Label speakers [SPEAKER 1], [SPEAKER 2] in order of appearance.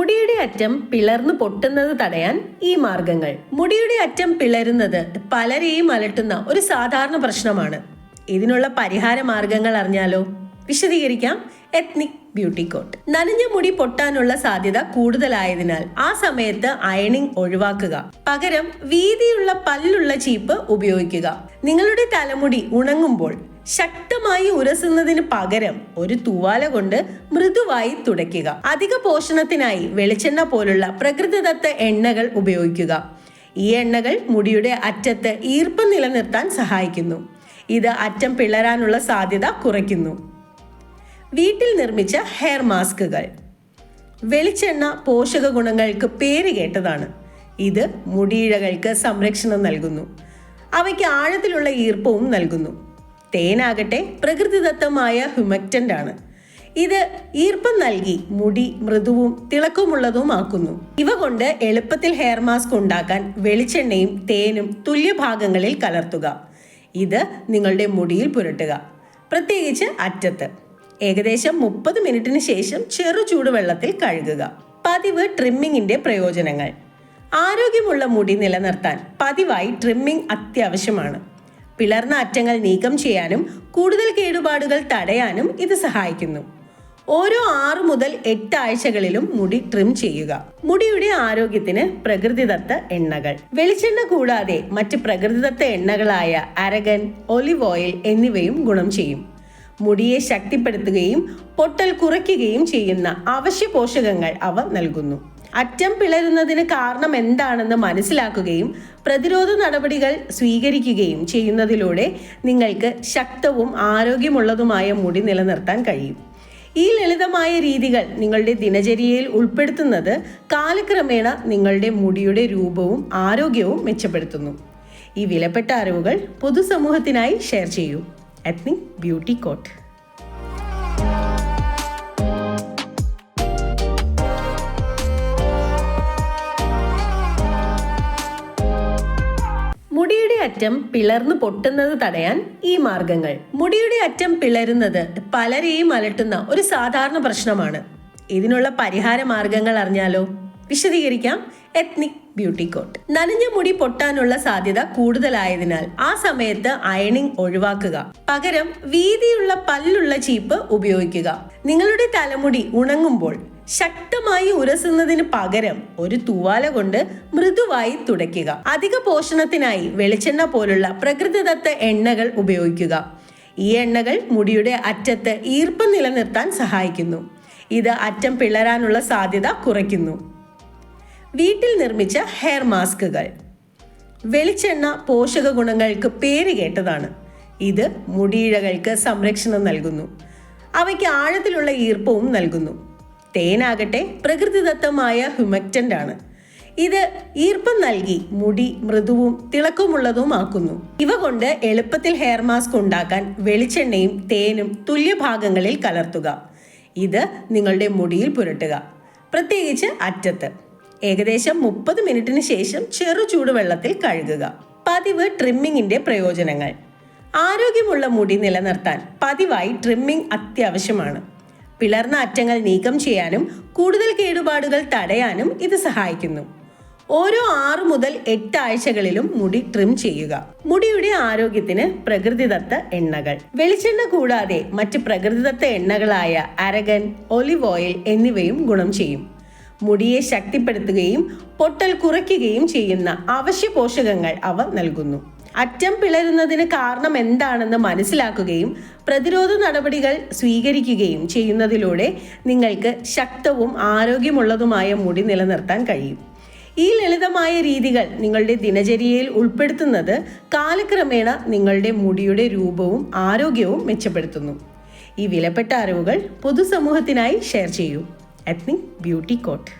[SPEAKER 1] മുടിയുടെ അറ്റം പിളർന്നു പൊട്ടുന്നത് തടയാൻ ഈ മാർഗങ്ങൾ. മുടിയുടെ അറ്റം പിളരുന്നത് പലരെയും അലട്ടുന്ന ഒരു സാധാരണ പ്രശ്നമാണ്. ഇതിനുള്ള പരിഹാര മാർഗങ്ങൾ അറിഞ്ഞാലോ? വിശദീകരിക്കാം എത്നിക് ബ്യൂട്ടി കോട്ട് നനഞ്ഞ മുടി പൊട്ടാനുള്ള സാധ്യത കൂടുതലായതിനാൽ ആ സമയത്ത് അയണിംഗ് ഒഴിവാക്കുക. പകരം വീതിയുള്ള പല്ലുള്ള ചീപ്പ് ഉപയോഗിക്കുക. നിങ്ങളുടെ തലമുടി ഉണങ്ങുമ്പോൾ ശക്തമായി ഉരസുന്നതിന് പകരം ഒരു തൂവാല കൊണ്ട് മൃദുവായി തുടയ്ക്കുക. അധിക പോഷണത്തിനായി വെളിച്ചെണ്ണ പോലുള്ള പ്രകൃതിദത്ത എണ്ണകൾ ഉപയോഗിക്കുക. ഈ എണ്ണകൾ മുടിയുടെ അറ്റത്ത് ഈർപ്പം നിലനിർത്താൻ സഹായിക്കുന്നു. ഇത് അറ്റം പിളരാനുള്ള സാധ്യത കുറയ്ക്കുന്നു. വീട്ടിൽ നിർമ്മിച്ച ഹെയർ മാസ്കുകൾ. വെളിച്ചെണ്ണ പോഷക ഗുണങ്ങൾക്ക് പേര് കേട്ടതാണ്. ഇത് മുടിയിഴകൾക്ക് സംരക്ഷണം നൽകുന്നു. അവയ്ക്ക് ആഴത്തിലുള്ള ഈർപ്പവും നൽകുന്നു. തേനാകട്ടെ പ്രകൃതിദത്തമായ ഹ്യൂമക്റ്റന്റ് ആണ്. ഇത് ഈർപ്പം നൽകി മുടി മൃദുവും തിളക്കമുള്ളതുമാക്കുന്നു. ഇവ കൊണ്ട് എളുപ്പത്തിൽ ഹെയർ മാസ്ക് ഉണ്ടാക്കാൻ വെളിച്ചെണ്ണയും തേനും തുല്യഭാഗങ്ങളിൽ കലർത്തുക. ഇത് നിങ്ങളുടെ മുടിയിൽ പുരട്ടുക. പ്രത്യേകിച്ച് അറ്റത്ത്. ഏകദേശം മുപ്പത് മിനിറ്റിന് ശേഷം ചെറു ചൂടുവെള്ളത്തിൽ കഴുകുക. പതിവ് ട്രിമ്മിങ്ങിന്റെ പ്രയോജനങ്ങൾ. ആരോഗ്യമുള്ള മുടി നിലനിർത്താൻ പതിവായി ട്രിമ്മിംഗ് അത്യാവശ്യമാണ്. പിളർന്ന അറ്റങ്ങൾ നീക്കം ചെയ്യാനും കൂടുതൽ കേടുപാടുകൾ തടയാനും ഇത് സഹായിക്കുന്നു. ഓരോ ആറു മുതൽ എട്ട് ആഴ്ചകളിലും മുടി ട്രിം ചെയ്യുക. മുടിയുടെ ആരോഗ്യത്തിന് പ്രകൃതിദത്ത എണ്ണകൾ. വെളിച്ചെണ്ണ കൂടാതെ മറ്റ് പ്രകൃതിദത്ത എണ്ണകളായ അരകൻ ഒലിവ് ഓയിൽ എന്നിവയും ഗുണം ചെയ്യും. മുടിയെ ശക്തിപ്പെടുത്തുകയും പൊട്ടൽ കുറയ്ക്കുകയും ചെയ്യുന്ന അവശ്യ പോഷകങ്ങൾ അവ നൽകുന്നു. അറ്റം പിളരുന്നതിന് കാരണം എന്താണെന്ന് മനസ്സിലാക്കുകയും പ്രതിരോധ നടപടികൾ സ്വീകരിക്കുകയും ചെയ്യുന്നതിലൂടെ നിങ്ങൾക്ക് ശക്തവും ആരോഗ്യമുള്ളതുമായ മുടി നിലനിർത്താൻ കഴിയും. ഈ ലളിതമായ രീതികൾ നിങ്ങളുടെ ദിനചര്യയിൽ ഉൾപ്പെടുത്തുന്നത് കാലക്രമേണ നിങ്ങളുടെ മുടിയുടെ രൂപവും ആരോഗ്യവും മെച്ചപ്പെടുത്തുന്നു. ഈ വിലപ്പെട്ട അറിവുകൾ പൊതുസമൂഹത്തിനായി ഷെയർ ചെയ്യൂ. എത്നിക് ബ്യൂട്ടി കോട്ട് അറ്റം പിളർന്നു പൊട്ടുന്നത് തടയാൻ ഈ മാർഗങ്ങൾ. മുടിയുടെ അറ്റം പിളരുന്നത് പലരെയും അലട്ടുന്ന ഒരു സാധാരണ പ്രശ്നമാണ്. ഇതിനുള്ള പരിഹാര മാർഗങ്ങൾ അറിഞ്ഞാലോ? വിശദീകരിക്കാം എത്നിക് ബ്യൂട്ടി കോട്ട് നനഞ്ഞ മുടി പൊട്ടാനുള്ള സാധ്യത കൂടുതലായതിനാൽ ആ സമയത്ത് അയണിംഗ് ഒഴിവാക്കുക. പകരം വീതിയുള്ള പല്ലുള്ള ചീപ്പ് ഉപയോഗിക്കുക. നിങ്ങളുടെ തലമുടി ഉണങ്ങുമ്പോൾ ശക്തമായി ഉരസുന്നതിന് പകരം ഒരു തൂവാല കൊണ്ട് മൃദുവായി തുടയ്ക്കുക. അധിക പോഷണത്തിനായി വെളിച്ചെണ്ണ പോലുള്ള പ്രകൃതിദത്ത എണ്ണകൾ ഉപയോഗിക്കുക. ഈ എണ്ണകൾ മുടിയുടെ അറ്റത്ത് ഈർപ്പം നിലനിർത്താൻ സഹായിക്കുന്നു. ഇത് അറ്റം പിളരാനുള്ള സാധ്യത കുറയ്ക്കുന്നു. വീട്ടിൽ നിർമ്മിച്ച ഹെയർ മാസ്കുകൾ. വെളിച്ചെണ്ണ പോഷക ഗുണങ്ങൾക്ക് പേര് കേട്ടതാണ്. ഇത് മുടിയിഴകൾക്ക് സംരക്ഷണം നൽകുന്നു. അവയ്ക്ക് ആഴത്തിലുള്ള ഈർപ്പവും നൽകുന്നു. തേനാകട്ടെ പ്രകൃതിദത്തമായ ഹ്യൂമക്റ്റന്റ് ആണ്. ഇത് ഈർപ്പം നൽകി മുടി മൃദുവും തിളക്കമുള്ളതുമാക്കുന്നു ഇവ കൊണ്ട് എളുപ്പത്തിൽ ഹെയർ മാസ്ക് ഉണ്ടാക്കാൻ വെളിച്ചെണ്ണയും തേനും തുല്യ ഭാഗങ്ങളിൽ കലർത്തുക. ഇത് നിങ്ങളുടെ മുടിയിൽ പുരട്ടുക. പ്രത്യേകിച്ച് അറ്റത്ത്. ഏകദേശം മുപ്പത് മിനിറ്റിന് ശേഷം ചെറു ചൂടുവെള്ളത്തിൽ കഴുകുക. പതിവ് ട്രിമ്മിങ്ങിന്റെ പ്രയോജനങ്ങൾ. ആരോഗ്യമുള്ള മുടി നിലനിർത്താൻ പതിവായി ട്രിമ്മിംഗ് അത്യാവശ്യമാണ്. പിളർന്ന അറ്റങ്ങൾ നീക്കം ചെയ്യാനും കൂടുതൽ കേടുപാടുകൾ തടയാനും ഇത് സഹായിക്കുന്നു. ഓരോ ആറു മുതൽ എട്ട് ആഴ്ചകളിലും മുടി ട്രിം ചെയ്യുക. മുടിയുടെ ആരോഗ്യത്തിന് പ്രകൃതിദത്ത എണ്ണകൾ. വെളിച്ചെണ്ണ കൂടാതെ മറ്റ് പ്രകൃതിദത്ത എണ്ണകളായ അരകൻ ഒലിവ് ഓയിൽ എന്നിവയും ഗുണം ചെയ്യും. മുടിയെ ശക്തിപ്പെടുത്തുകയും പൊട്ടൽ കുറയ്ക്കുകയും ചെയ്യുന്ന അവശ്യ പോഷകങ്ങൾ അവ നൽകുന്നു. അറ്റം പിളരുന്നതിന് കാരണം എന്താണെന്ന് മനസ്സിലാക്കുകയും പ്രതിരോധ നടപടികൾ സ്വീകരിക്കുകയും ചെയ്യുന്നതിലൂടെ നിങ്ങൾക്ക് ശക്തവും ആരോഗ്യമുള്ളതുമായ മുടി നിലനിർത്താൻ കഴിയും. ഈ ലളിതമായ രീതികൾ നിങ്ങളുടെ ദിനചര്യയിൽ ഉൾപ്പെടുത്തുന്നത് കാലക്രമേണ നിങ്ങളുടെ മുടിയുടെ രൂപവും ആരോഗ്യവും മെച്ചപ്പെടുത്തുന്നു. ഈ വിലപ്പെട്ട അറിവുകൾ പൊതുസമൂഹത്തിനായി ഷെയർ ചെയ്യൂ. Ethnic beauty coat.